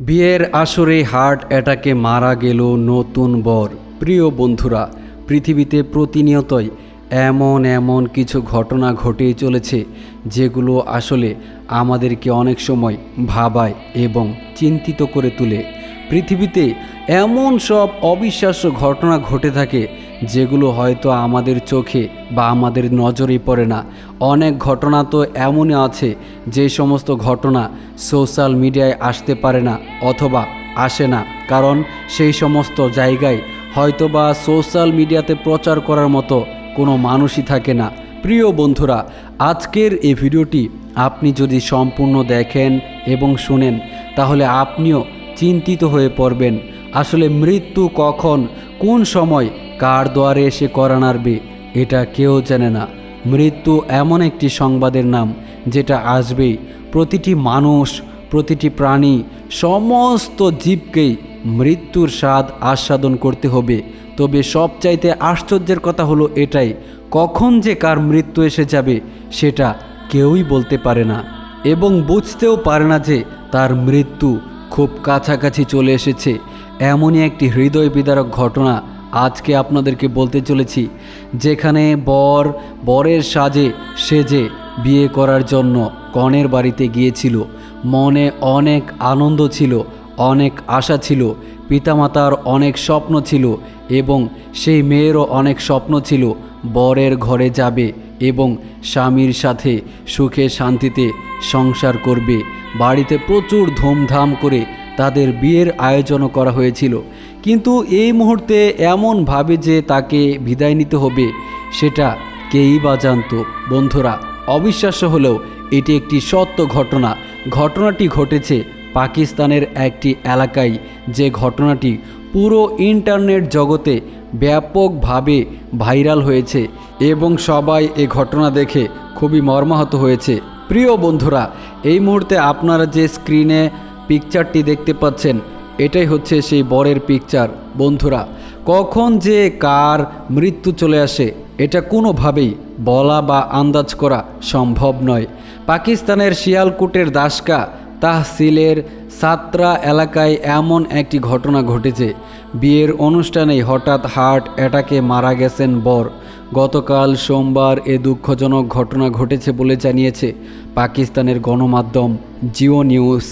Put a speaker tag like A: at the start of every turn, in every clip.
A: বিয়ের আসরে হার্ট অ্যাটাকে মারা গেল নতুন বর। প্রিয় বন্ধুরা, পৃথিবীতে প্রতিনিয়তই এমন এমন কিছু ঘটনা ঘটেই চলেছে, যেগুলো আসলে আমাদেরকে অনেক সময় ভাবায় এবং চিন্তিত করে তোলে। পৃথিবীতে এমন সব অবিশ্বাস্য ঘটনা ঘটে থাকে যেগুলো হয়তো আমাদের চোখে বা আমাদের নজরে পড়ে না। অনেক ঘটনা তো এমনই আছে যে সমস্ত ঘটনা সোশ্যাল মিডিয়ায় আসতে পারে না অথবা আসে না। কারণ সেই সমস্ত জায়গায় হয়তোবা সোশ্যাল মিডিয়াতে প্রচার করার মতো কোনো মানুষই থাকে না। প্রিয় বন্ধুরা, আজকের এই ভিডিওটি আপনি যদি সম্পূর্ণ দেখেন এবং শুনেন, তাহলে আপনিও চিন্তিত হয়ে পড়বেন। আসলে মৃত্যু কখন কোন সময় কার দ্বারে এসে করা নাড়বে, এটা কেউ জানে না। মৃত্যু এমন একটি সংবাদের নাম, যেটা আসবেই। প্রতিটি মানুষ, প্রতিটি প্রাণী, সমস্ত জীবকেই মৃত্যুর স্বাদ আস্বাদন করতে হবে। তবে সবচাইতে আশ্চর্যের কথা হলো এটাই, কখন যে কার মৃত্যু এসে যাবে, সেটা কেউই বলতে পারে না। এবং বুঝতেও পারে না যে তার মৃত্যু খুব কাছাকাছি চলে এসেছে। এমনই একটি হৃদয় বিদারক ঘটনা আজকে আপনাদেরকে বলতে চলেছি, যেখানে বর বরের সাজে সেজে বিয়ে করার জন্য কনের বাড়িতে গিয়েছিল। মনে অনেক আনন্দ ছিল, অনেক আশা ছিল, পিতামাতার অনেক স্বপ্ন ছিল এবং সেই মেয়েরও অনেক স্বপ্ন ছিল, বরের ঘরে যাবে এবং স্বামীর সাথে সুখে শান্তিতে সংসার করবে, বাড়িতে প্রচুর ধুমধাম করে তাদের বিয়ের আয়োজনও করা হয়েছিল। কিন্তু এই মুহূর্তে এমনভাবে যে তাকে বিদায় নিতে হবে, সেটা কেই বা জানত? বন্ধুরা, অবিশ্বাস্য হলেও এটি একটি সত্য ঘটনা। ঘটনাটি ঘটেছে পাকিস্তানের একটি এলাকায়। যে ঘটনাটি পুরো ইন্টারনেট জগতে ব্যাপকভাবে ভাইরাল হয়েছে এবং সবাই এ ঘটনা দেখে খুবই মর্মাহত হয়েছে। প্রিয় বন্ধুরা, এই মুহূর্তে আপনারা যে স্ক্রিনে পিকচারটি দেখতে পাচ্ছেন। এটাই হচ্ছে সেই বরের পিকচার বন্ধুরা, কখন যে কার মৃত্যু চলে আসে, এটা কোনোভাবেই বলা বা আন্দাজ করা সম্ভব নয়। পাকিস্তানের শিয়ালকুটের দাসকা তাহসিলের সাতরা এলাকায় এমন একটি ঘটনা ঘটেছে। বিয়ের অনুষ্ঠানেই হঠাৎ হার্ট অ্যাটাকে মারা গেছেন বর। গতকাল সোমবার এ দুঃখজনক ঘটনা ঘটেছে বলে জানিয়েছে পাকিস্তানের গণমাধ্যম জিও নিউজ।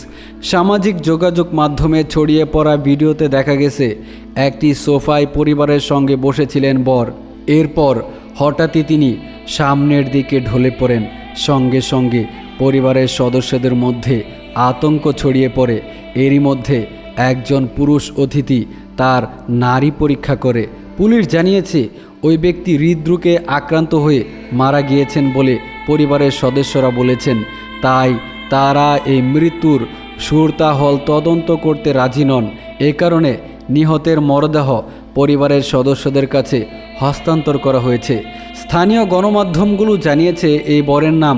A: সামাজিক যোগাযোগ মাধ্যমে ছড়িয়ে পড়া ভিডিওতে দেখা গেছে, একটি সোফায় পরিবারের সঙ্গে বসেছিলেন বর। এরপর হঠাৎই তিনি সামনের দিকে ঢলে পড়েন। সঙ্গে সঙ্গে পরিবারের সদস্যদের মধ্যে আতঙ্ক ছড়িয়ে পড়ে। এরই মধ্যে একজন পুরুষ অতিথি তার নারী পরীক্ষা করে। পুলিশ জানিয়েছে ওই ব্যক্তি হৃদরোগে আক্রান্ত হয়ে মারা গিয়েছেন বলে পরিবারের সদস্যরা বলেছেন। তাই তারা এই মৃত্যুর সুরতাহল তদন্ত করতে রাজি নন। এ কারণে নিহতের মরদেহ পরিবারের সদস্যদের কাছে হস্তান্তর করা হয়েছে। স্থানীয় গণমাধ্যমগুলো জানিয়েছে, এই বরের নাম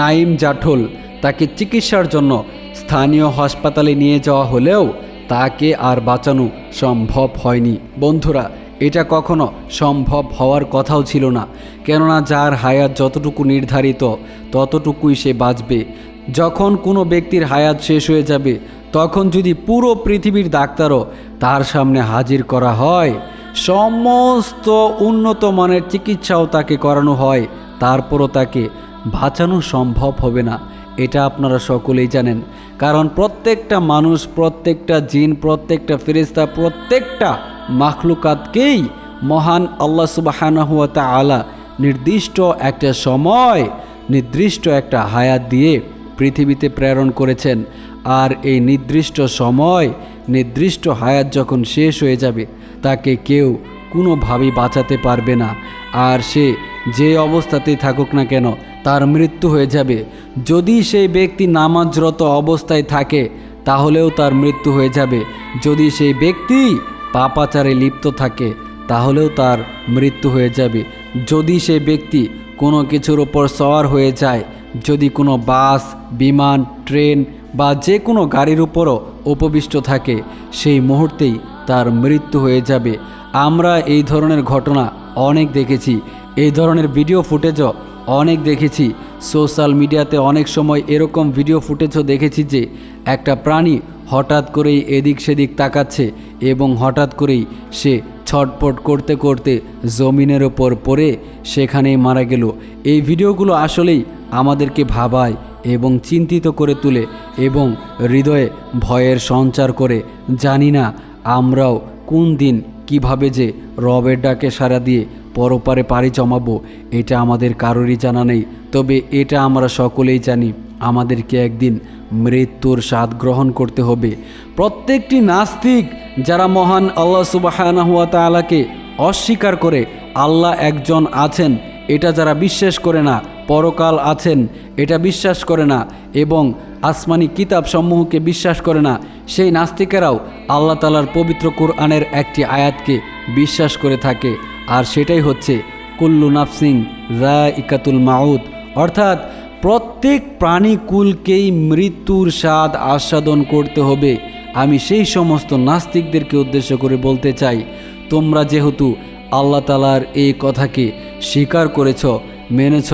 A: নাইম জাঠল। তাকে চিকিৎসার জন্য স্থানীয় হাসপাতালে নিয়ে যাওয়া হলেও তাকে আর বাঁচানো সম্ভব হয়নি। বন্ধুরা এটা কখনো সম্ভব হওয়ার কথাও ছিল না। কেননা যার হায়াত যতটুকু নির্ধারিত, ততটুকুই সে বাঁচবে। যখন কোনো ব্যক্তির হায়াত শেষ হয়ে যাবে, তখন যদি পুরো পৃথিবীর ডাক্তারও তার সামনে হাজির করা হয়, সমস্ত উন্নত মানের চিকিৎসাও তাকে করানো হয়, তারপরও তাকে বাঁচানো সম্ভব হবে না। এটা আপনারা সকলেই জানেন। কারণ প্রত্যেকটা মানুষ, প্রত্যেকটা জিন, প্রত্যেকটা ফেরিস্তা প্রত্যেকটা মাখলুকাতকেই মহান আল্লাহ সুবাহানহুয়া আলা নির্দিষ্ট একটা সময়, নির্দিষ্ট একটা হায়াত দিয়ে পৃথিবীতে প্রেরণ করেছেন। আর এই নির্দিষ্ট সময়, নির্দিষ্ট হায়াত যখন শেষ হয়ে যাবে, তাকে কেউ কোনোভাবেই বাঁচাতে পারবে না। আর সে যে অবস্থাতেই থাকুক না কেন, তার মৃত্যু হয়ে যাবে। যদি সেই ব্যক্তি নামাজরত অবস্থায় থাকে, তাহলেও তার মৃত্যু হয়ে যাবে। যদি সেই ব্যক্তি পাপাচারে লিপ্ত থাকে, তাহলেও তার মৃত্যু হয়ে যাবে। যদি সে ব্যক্তি কোনো কিছুর ওপর সওয়ার হয়ে যায়, যদি কোনো বাস, বিমান, ট্রেন বা যে কোনো গাড়ির উপরও উপবিষ্ট থাকে, সেই মুহূর্তেই তার মৃত্যু হয়ে যাবে। আমরা এই ধরনের ঘটনা অনেক দেখেছি। এই ধরনের ভিডিও ফুটেজও অনেক দেখেছি। সোশ্যাল মিডিয়াতে অনেক সময় এরকম ভিডিও ফুটেজও দেখেছি যে, একটা প্রাণী হঠাৎ করেই এদিক সেদিক তাকাচ্ছে এবং হঠাৎ করেই সে ছটপট করতে করতে জমিনের ওপর পড়ে সেখানেই মারা গেল। এই ভিডিওগুলো আসলেই আমাদেরকে ভাবায় এবং চিন্তিত করে তুলে এবং হৃদয়ে ভয়ের সঞ্চার করে। জানি না আমরাও কোন দিন কীভাবে যে রবের ডাকে সাড়া দিয়ে পরপারে পাড়ি জমাবো, এটা আমাদের কারোরই জানা নেই। তবে এটা আমরা সকলেই জানি, আমাদেরকে একদিন মৃত্যুর স্বাদ গ্রহণ করতে হবে। প্রত্যেকটি নাস্তিক যারা মহান আল্লাহ সুবাহানাহুয়া তালাকে অস্বীকার করে আল্লাহ একজন আছেন, এটা যারা বিশ্বাস করে না, পরকাল আছেন, এটা বিশ্বাস করে না এবং আসমানি কিতাব সমূহকে বিশ্বাস করে না, সেই নাস্তিকেরাও আল্লাহ তালার পবিত্র কোরআনের একটি আয়াতকে বিশ্বাস করে থাকে। আর সেটাই হচ্ছে, কুল্লু নাফসিং রা ইকাতুল মাউদ অর্থাৎ প্রত্যেক প্রাণীকুলকেই মৃত্যুর স্বাদ আস্বাদন করতে হবে। আমি সেই সমস্ত নাস্তিকদেরকে উদ্দেশ্য করে বলতে চাই, তোমরা যেহেতু আল্লাহ তালার এই কথাকে স্বীকার করেছ, মেনেছ,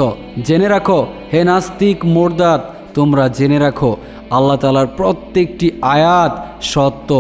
A: জেনে রাখো, হে নাস্তিক মোরদাত তোমরা জেনে রাখো, আল্লাহ তালার প্রত্যেকটি আয়াত সত্য,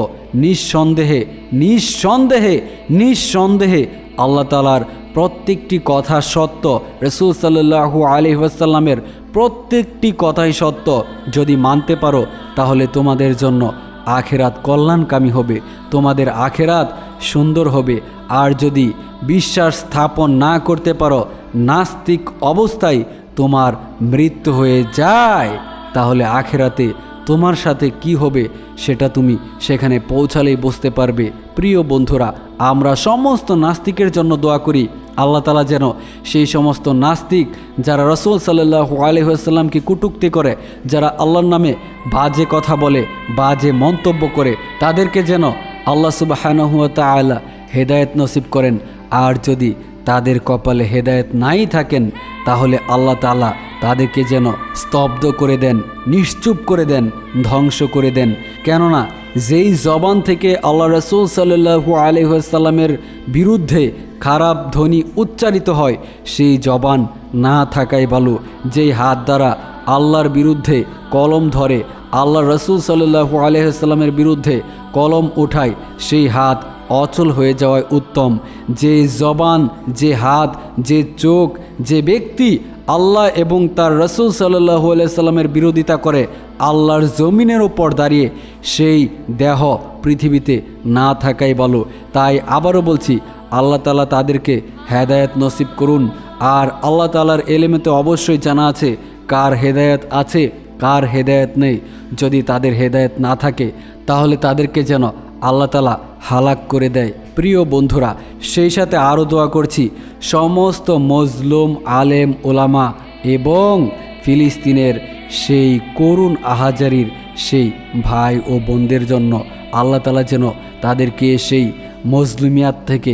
A: নিঃসন্দেহে নিঃসন্দেহে নিঃসন্দেহে আল্লাহ তালার প্রত্যেকটি কথা সত্য। রসুল সাল্লাহু আলি ওয়াসাল্লামের প্রত্যেকটি কথাই সত্য। যদি মানতে পারো, তাহলে তোমাদের জন্য আখেরাত কল্যাণকামী হবে। তোমাদের আখেরাত সুন্দর হবে। আর যদি বিশ্বাস স্থাপন না করতে পারো, নাস্তিক অবস্থায় তোমার মৃত্যু হয়ে যায়, তাহলে আখেরাতে তোমার সাথে কি হবে সেটা তুমি সেখানে পৌঁছালেই বুঝতে পারবে। প্রিয় বন্ধুরা, আমরা সমস্ত নাস্তিকের জন্য দোয়া করি। আল্লাহ তালা যেন সেই সমস্ত নাস্তিক যারা রসুল সাল্লাহ আলহামকে কুটুক্তি করে, যারা আল্লাহর নামে বাজে কথা বলে, বাজে মন্তব্য করে, তাদেরকে যেন আল্লাহ সুবাহানহুয়া তালা হেদায়ত নসিব করেন। আর যদি তাদের কপালে হেদায়েত নাই থাকেন, তাহলে আল্লাহ তালা তাদেরকে যেন স্তব্ধ করে দেন, নিশ্চুপ করে দেন, ধ্বংস করে দেন। কেননা যেই জবান থেকে আল্লাহ রসুল সাল্লু আলহামের বিরুদ্ধে খারাপ ধ্বনি উচ্চারিত হয়, সেই জবান না থাকাই ভালো। যেই হাত দ্বারা আল্লাহর বিরুদ্ধে কলম ধরে, আল্লাহ রসুল সাল্লু আলহামের বিরুদ্ধে কলম উঠায় সেই হাত অচল হয়ে যাওয়ায় উত্তম। যে জবান, যে হাত, যে চোখ, যে ব্যক্তি আল্লাহ এবং তার রসুল সাল্লাহু সাল্লামের বিরোধিতা করে আল্লাহর জমিনের ওপর দাঁড়িয়ে সেই দেহ পৃথিবীতে না থাকাই ভালো। তাই আবারও বলছি, আল্লাহ তালা তাদেরকে হেদায়ত নসিব করুন। আর আল্লাহ তালার এলেমেতে অবশ্যই জানা আছে, কার হেদায়ত আছে, কার হেদায়ত নেই। যদি তাদের হেদায়ত না থাকে, তাহলে তাদেরকে যেন আল্লাহ তালা হালাক করে দেয়। প্রিয় বন্ধুরা, সেই সাথে আরও দোয়া করছি, সমস্ত মজলুম, আলেম, ওলামা এবং ফিলিস্তিনের সেই করুণ আহাজারির, সেই ভাই ও বোনদের জন্য আল্লাহ তালা যেন তাদেরকে সেই মজলুমিয়াত থেকে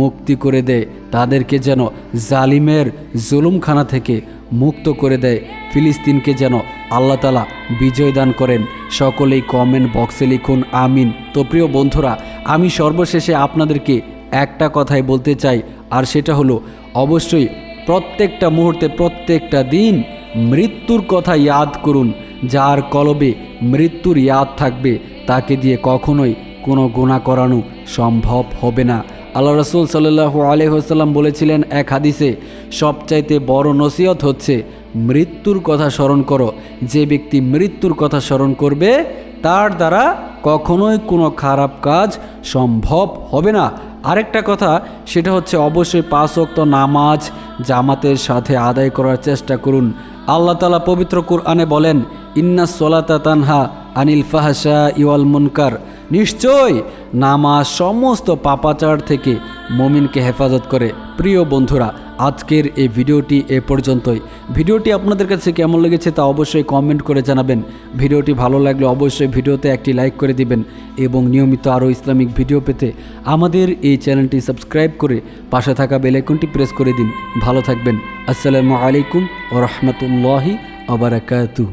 A: মুক্তি করে দেয়, তাদেরকে যেন জালিমের জুলুমখানা থেকে মুক্ত করে দেয়, ফিলিস্তিনকে যেন আল্লাহ তালা বিজয় দান করেন। সকলেই কমেন্ট বক্সে লিখুন, আমিন। তো প্রিয় বন্ধুরা, আমি সর্বশেষে আপনাদেরকে একটা কথাই বলতে চাই, আর সেটা হলো, অবশ্যই প্রত্যেকটা মুহূর্তে, প্রত্যেকটা দিন মৃত্যুর কথা ইয়াদ করুন, যার কলবে মৃত্যুর ইয়াদ থাকবে, তাকে দিয়ে কখনোই কোনো গুণা করানো সম্ভব হবে না। আল্লাহ রসুল সাল্লাহ আলহাম বলেছিলেন এক হাদিসে, সবচাইতে বড় নসিহত হচ্ছে মৃত্যুর কথা স্মরণ করো। যে ব্যক্তি মৃত্যুর কথা স্মরণ করবে, তার দ্বারা কখনোই কোনো খারাপ কাজ সম্ভব হবে না। আরেকটা কথা, সেটা হচ্ছে অবশ্যই পাঁচ ওয়াক্ত নামাজ জামাতের সাথে আদায় করার চেষ্টা করুন। আল্লাহ তালা পবিত্র কুরআনে বলেন, ইন্না সোলাতা তানহা আনিল ফাহাসা ইওয়াল মুনকার। নিশ্চয়, নামাজ সমস্ত পাপাচার থেকে মমিনকে হেফাজত করে। প্রিয় বন্ধুরা আজকের এই ভিডিওটি এ পর্যন্তই। ভিডিওটি আপনাদের কাছে কেমন লেগেছে তা অবশ্যই কমেন্ট করে জানাবেন। ভিডিওটি ভালো লাগলে অবশ্যই ভিডিওতে একটি লাইক করে দিবেন এবং নিয়মিত আরও ইসলামিক ভিডিও পেতে আমাদের এই চ্যানেলটি সাবস্ক্রাইব করে পাশে থাকা বেলাইকনটি প্রেস করে দিন। ভালো থাকবেন। আসসালামু আলাইকুম ও রহমতুল্লাহি আবরাকাতু